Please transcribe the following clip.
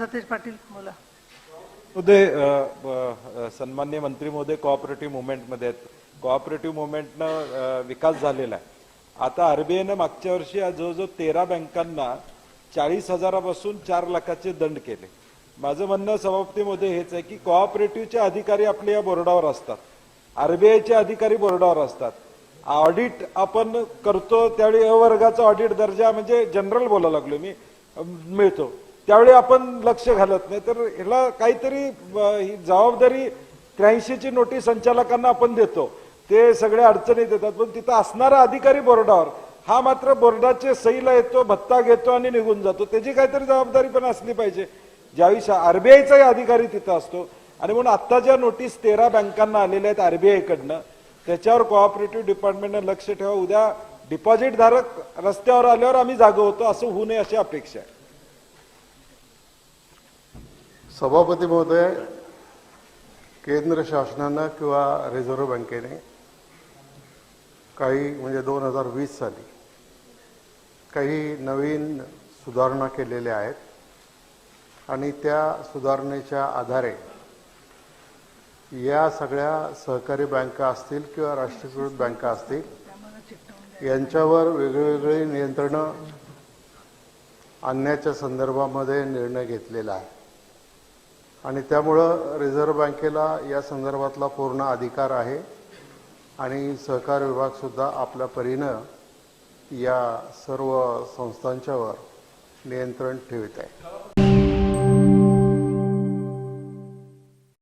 सतेज पाटील. बोला. उदय सन्मान्य मंत्री महोदय कोऑपरेटिव्ह मुवमेंटमध्ये आहेत. कोऑपरेटिव्ह मुवमेंटनं विकास झालेला आहे. आता आरबीआयनं मागच्या वर्षी आज जवळजवळ तेरा बँकांना चाळीस हजारापासून चार लाखाचे दंड केले. माझं म्हणणं सभापती हेच आहे की कोऑपरेटिव्हचे अधिकारी आपले या बोर्डावर असतात. आरबीआयचे अधिकारी बोर्डावर असतात. ऑडिट आपण करतो त्यावेळी अवर्गाचा वर्गाचा ऑडिट दर्जा म्हणजे जनरल बोलायला लागलो मी. मिळतो. त्यावेळी आपण लक्ष घालत नाही. तर ह्याला काहीतरी ही जबाबदारी त्र्याऐंशीची नोटीस संचालकांना आपण देतो. ते सगळे अडचणीत येतात. पण तिथं असणारा अधिकारी बोर्डावर हा मात्र बोर्डाचे सहीला येतो भत्ता घेतो आणि निघून जातो. त्याची काहीतरी जबाबदारी पण असली पाहिजे. ज्यावेळी आरबीआयचाही अधिकारी तिथं असतो. आणि म्हणून आत्ता ज्या नोटीस तेरा बँकांना आलेल्या आहेत आरबीआयकडनं त्याच्यावर कोऑपरेटिव्ह डिपार्टमेंटनं लक्ष ठेवा. उद्या डिपॉझिट धारक रस्त्यावर आल्यावर आम्ही जागं होतो. असं होऊ नये अशी अपेक्षा आहे. सभापती महोदय केंद्र शासनानं किंवा रिझर्व्ह बँकेने काही म्हणजे दोन हजार वीस साली काही नवीन सुधारणा केलेल्या आहेत आणि त्या सुधारणेच्या आधारे या सगळ्या सहकारी बँका असतील किंवा राष्ट्रीयकृत बँका असतील यांच्यावर वेगवेगळी नियंत्रणं आणण्याच्या संदर्भामध्ये निर्णय घेतलेला आहे. आणि त्यामुळं रिझर्व्ह बँकेला या संदर्भातला पूर्ण अधिकार आहे. आणि सहकार विभागसुद्धा आपल्या परीनं या सर्व संस्थांच्यावर नियंत्रण ठेवित आहे.